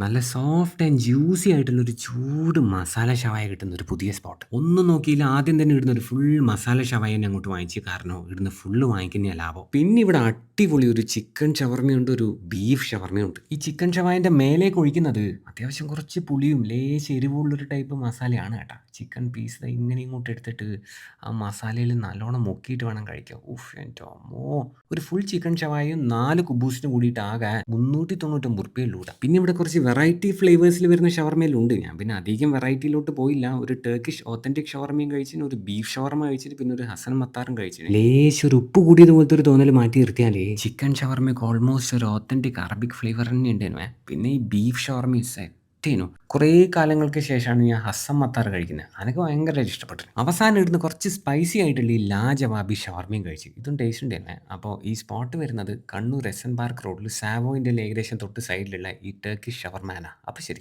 നല്ല soft and juicy ആയിട്ടുള്ള ഒരു ചൂട് മസാല ഷവായ കിട്ടുന്ന ഒരു പുതിയ സ്പോട്ട് ഒന്നും നോക്കിയില്ല ആദ്യം തന്നെ ഇടുന്ന ഒരു ഫുൾ മസാല ഷവായ തന്നെ അങ്ങോട്ട് വാങ്ങിച്ച് കാരണം ഇടുന്ന ഫുള്ള് വാങ്ങിക്കുന്ന ലാഭം. പിന്നെ ഇവിടെ അടിപൊളി ഒരു ചിക്കൻ ഷവർമയുണ്ട് ഒരു ബീഫ് ഷവർമയുണ്ട് ഈ ചിക്കൻ ഷവായന്റെ മേലേക്ക് ഒഴിക്കുന്നത് അത്യാവശ്യം കുറച്ച് പുളിയും ലേശ എരിവുള്ളൊരു ടൈപ്പ് മസാലയാണ് കേട്ടോ. ചിക്കൻ പീസ് ഇങ്ങനെ ഇങ്ങോട്ട് എടുത്തിട്ട് ആ മസാലയിൽ നല്ലോണം മുക്കിയിട്ട് വേണം കഴിക്കാം ഉഫ് എന്റെ ഒരു ഫുൾ ചിക്കൻ ഷവായും നാല് കുബൂസിന് കൂടിയിട്ട് ആകെ മുന്നൂറ്റി തൊണ്ണൂറ്റൊമ്പത് റുപ്യയിലൂടെ പിന്നെ ഇവിടെ കുറച്ച് വെറൈറ്റി ഫ്ലേവേഴ്സിൽ വരുന്ന ഷവർമയിലുണ്ട് ഞാൻ പിന്നെ അധികം വെറൈറ്റിയിലോട്ട് പോയില്ല. ഒരു ടർക്കിഷ് ഓത്തന്റിക് ഷവർമയും കഴിച്ചിന് ഒരു ബീഫ് ഷവർമ കഴിച്ചിട്ട് പിന്നെ ഒരു ഹസൻ മത്താറും കഴിച്ചിന്. ലേശം ഒരു ഉപ്പ് കൂടിയത് പോലത്തെ ഒരു തോന്നൽ മാറ്റി നിർത്തിയാലേ ചിക്കൻ ഷവർമയ്ക്ക് ഓൾമോസ്റ്റ് ഒരു ഓത്തന്റിക് അറബിക് ഫ്ലേവർ തന്നെ ഉണ്ടായിരുന്നു പിന്നെ ഈ ബീഫ് ഷവർമ സെറ്റേനു കുറേ കാലങ്ങൾക്ക് ശേഷമാണ് ഞാൻ ഹസ്സം മത്താർ കഴിക്കുന്നത്. അതൊക്കെ ഭയങ്കരമായിട്ട് ഇഷ്ടപ്പെട്ടു അവസാനം ഇടുന്ന കുറച്ച് സ്പൈസി ആയിട്ടുള്ള ഈ ലാജവാബി ഷവർമയും കഴിച്ചു. ഇതും ടേസ്റ്റ് ഉണ്ട് തന്നെ. അപ്പോൾ ഈ സ്പോട്ട് വരുന്നത് കണ്ണൂർ എസ് എൻ പാർക്ക് റോഡിൽ സാവോയിന്റെ ഏകദേശം തൊട്ട് സൈഡിലുള്ള ഈ ടർക്കിഷ് ഷവർമാനാണ് അപ്പോൾ ശരി.